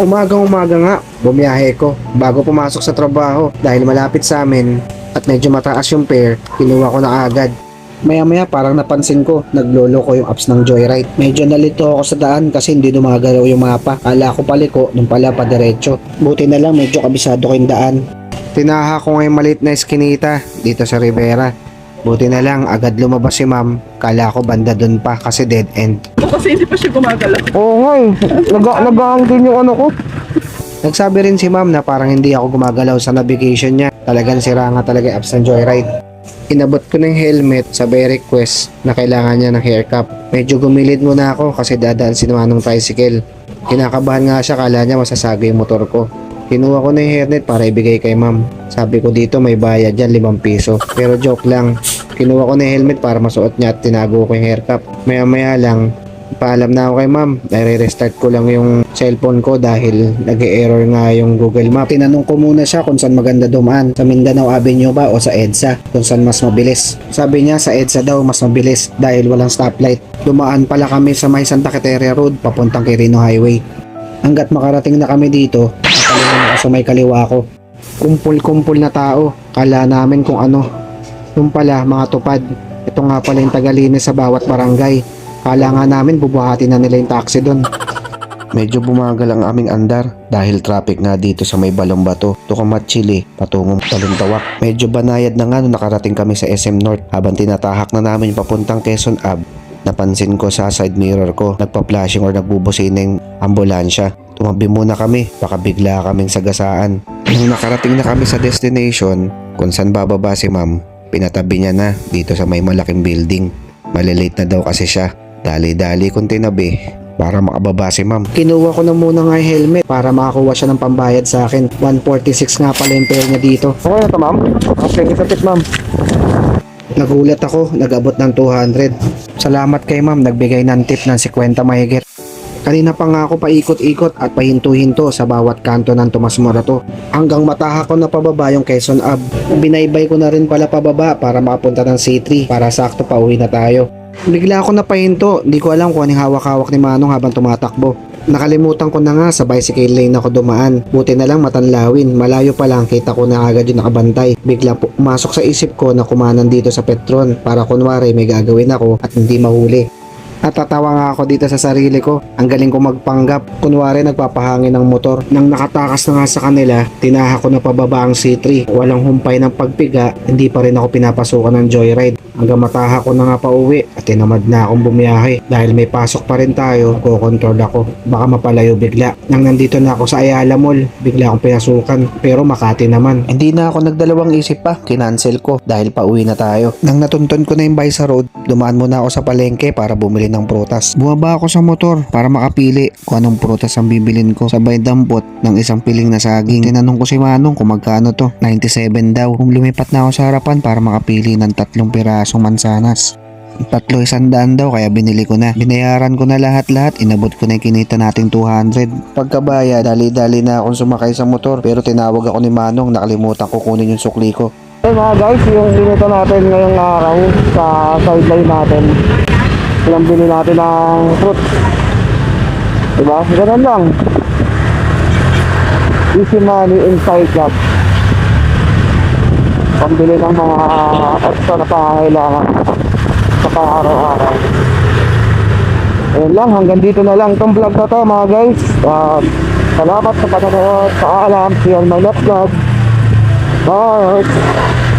Umagang-umaga nga, bumiyahe ko bago pumasok sa trabaho dahil malapit sa amin at medyo mataas yung fare, kinuha ko na agad. Maya-maya parang napansin ko, naglolo ko yung apps ng Joyride. Medyo nalito ako sa daan kasi hindi dumagalaw yung mapa. Kala ko paliko, nung pala pa diretso. Buti na lang medyo kabisado ko yung daan. Tinaha ko ngayong maliit na eskinita dito sa Rivera. Buti na lang, agad lumabas si ma'am. Kala ko banda dun pa kasi dead end. O kasi hindi pa siya gumagalaw. Oo nga eh. Nag- nag din yung ano ko. Nagsabi rin si ma'am na parang hindi ako gumagalaw sa navigation niya. Talagang sira nga talaga yung apps ng Joyride. Inabot ko ng helmet sa by request na kailangan niya ng hair cap. Medyo gumilid muna ako kasi dadaan si Manong tricycle. Kinakabahan nga siya kala niya masasagi yung motor ko. Kinuha ko na yung hairnet para ibigay kay ma'am. Sabi ko dito may bayad dyan 5 piso. Pero joke lang. Kinuha ko na yung helmet para masuot niya at tinago ko yung hair cap. Maya maya lang, paalam na ako kay ma'am. Nare-restart ko lang yung cellphone ko dahil nag-error nga yung Google Map. Tinanong ko muna siya kung saan maganda dumaan. Sa Mindanao Avenue ba o sa EDSA kung saan mas mabilis. Sabi niya sa EDSA daw mas mabilis dahil walang stoplight. Dumaan pala kami sa may Santa Quiteria Road papuntang Quirino Highway. Hanggat makarating na kami dito, sa may kaliwa ko. Kumpul-kumpul na tao. Kala namin kung ano. Yung pala, mga tupad. Ito nga pala yung tagalinis sa bawat barangay. Kala nga namin bubuhatin na nila yung taxi doon. Medyo bumagal ang aming andar dahil traffic nga dito sa may balong bato, Tukamat Chili, patungong Talintawak. Medyo banayad na nga nung nakarating kami sa SM North habang tinatahak na namin papuntang Quezon Ave. Napansin ko sa side mirror ko, nagpa-flashing or nagbubusina yung ambulansya. Tumabi muna kami, baka bigla kaming sagasaan. Nung nakarating na kami sa destination, kung saan bababa si ma'am, pinatabi niya na dito sa may malaking building. Malilate na daw kasi siya. Dali-dali kong tinabi para makababa si ma'am. Kinuha ko na muna nga helmet para makakuha siya ng pambayad sa akin. 146 nga pala yung fare niya dito. Okay na to, ma'am? Okay, kita tip, ma'am. Nagulat ako, nag-abot ng 200. Salamat kay ma'am, nagbigay ng tip ng 50 mahigit. Kanina pa nga ako paikot-ikot at pahinto-hinto sa bawat kanto ng Tomas Morato. Hanggang mataha ko na pababa yung Quezon Ave. Binaybay ko na rin pala pababa para makapunta ng C3 para sakto pa uwi na tayo. Bigla ako napahinto, di ko alam kung anong hawak-hawak ni Manong habang tumatakbo. Nakalimutan ko na nga sa bicycle lane ako dumaan. Buti na lang matanlawin. Malayo pa lang kita ko na agad yung nakabantay. Bigla pumasok sa isip ko na kumanan dito sa Petron para kunwari may gagawin ako at hindi mahuli. Natatawa nga ako dito sa sarili ko. Ang galing ko magpanggap. Kunwari nagpapahangin ng motor. Nang nakatakas na nga sa kanila, tinaha ko na pababa ang C3. Walang humpay ng pagpiga, hindi pa rin ako pinapasukan ng joyride. Hanggang mataha ko na nga pa uwi at tinamad na akong bumiyahe. Dahil may pasok pa rin tayo, kukontrol ako. Baka mapalayo bigla. Nang nandito na ako sa Ayala Mall, bigla akong pinasukan. Pero Makati naman. Hindi na ako nagdalawang isip pa, kinancel ko dahil pauwi na tayo. Nang natunton ko na yung Baisa Road, dumaan muna ako sa palengke para bumili ng prutas. Bumaba ako sa motor para makapili kung anong prutas ang bibilin ko. Sabay dampot ng isang piling na saging. Tinanong ko si Manong kung magkano to. 97 daw. Kung lumipat na ako sa harapan para makapili ng tatlong pirasong mansanas. Tatlo isang daan daw kaya binili ko na. Binayaran ko na lahat-lahat, inabot ko na yung kinita nating 200. Pagkabaya, dali-dali na akong sumakay sa motor pero tinawag ako ni Manong nakalimutan ko kunin yung sukli ko. Hey mga guys, yung sinito natin ngayong araw sa sideline natin. Ilang bili natin ng fruit. Diba? Ganun lang. Easy money inside club. Pambili ng mga extra na pangangailangan sa pang-araw-araw. Ayun lang, hanggang dito na lang itong vlog na to mga guys. At salamat sa panonood. Paalam, see you on my next vlog. Bye!